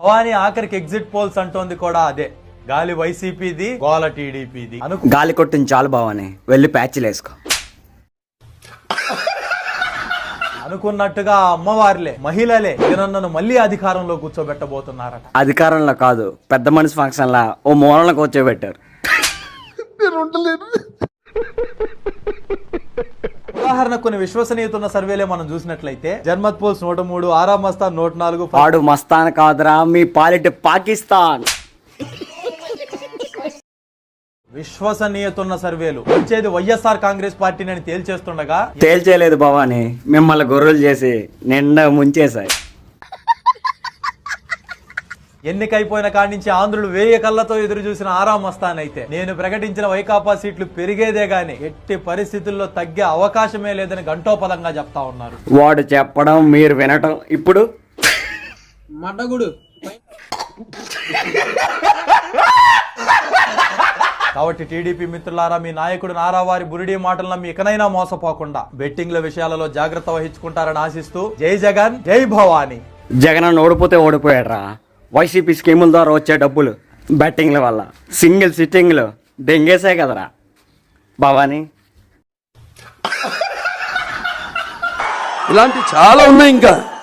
భవానీ ఆఖరికి exit polls అంటోంది కూడా అదే. గాలి వైసీపీది గోల టీడీపీది. అను గాలి కొట్టింది చాలు బావని వెళ్ళి ప్యాచ్లు వేసుకో. అనుకున్నట్టుగా అమ్మవారిలే మహిళలే జగనన్నను మళ్ళీ అధికారంలో కూర్చోబెట్టబోతున్నారట. అధికారంలో కాదు పెద్ద మనిషి ఫంక్షన్లా ఓ మూలన కూర్చోబెట్టారు. ఉదాహరణ కొన్ని విశ్వసనీయత ఉన్న సర్వేలే మనం చూసినట్లయితే జన్మత్ పోల్స్ నూట మూడు ఆరామ్ మస్తాన్ నూట నాలుగు వాడు మస్తాన్ కాదురా మీ పాలిటి పాకిస్తాన్. విశ్వసనీయత ఉన్న సర్వేలు. వచ్చేది వైఎస్ఆర్ కాంగ్రెస్ పార్టీని అని తేల్చేస్తుండగా తేల్చేయలేదు భవాని మిమ్మల్ని గొర్రెలు చేసి నిండా ముంచేశాయి. ఎన్నికైపోయిన కాడి నుంచి ఆంధ్రులు వేయ కళ్ళతో ఎదురు చూసిన ఆరాం మస్తాన్ అయితే నేను ప్రకటించిన వైకాపా సీట్లు పెరిగేదే గాని ఎట్టి పరిస్థితుల్లో తగ్గే అవకాశమే లేదని గంటోపదంగా చెప్తా ఉన్నారు. వాడు చెప్పడం మీరు వినటం ఇప్పుడు. మడ్డగుడు. కాబట్టి టీడీపీ మిత్రులారా మీ నాయకుడు నారావారి బురిడి మాటలను నమ్మి ఇకనైనా మోసపోకుండా బెట్టింగ్ల విషయాలలో జాగ్రత్త వహించుకుంటారని ఆశిస్తూ జై జగన్ జై భవానీ. జగన్ ఓడిపోతే ఓడిపోయాడురా. వైసీపీ స్కీముల ద్వారా వచ్చే డబ్బులు బెట్టింగ్ల వల్ల. సింగిల్ సిట్టింగ్లు డెంగేసే కదరా. భవానీ. ఇలాంటి చాలా ఉన్నాయి ఇంకా.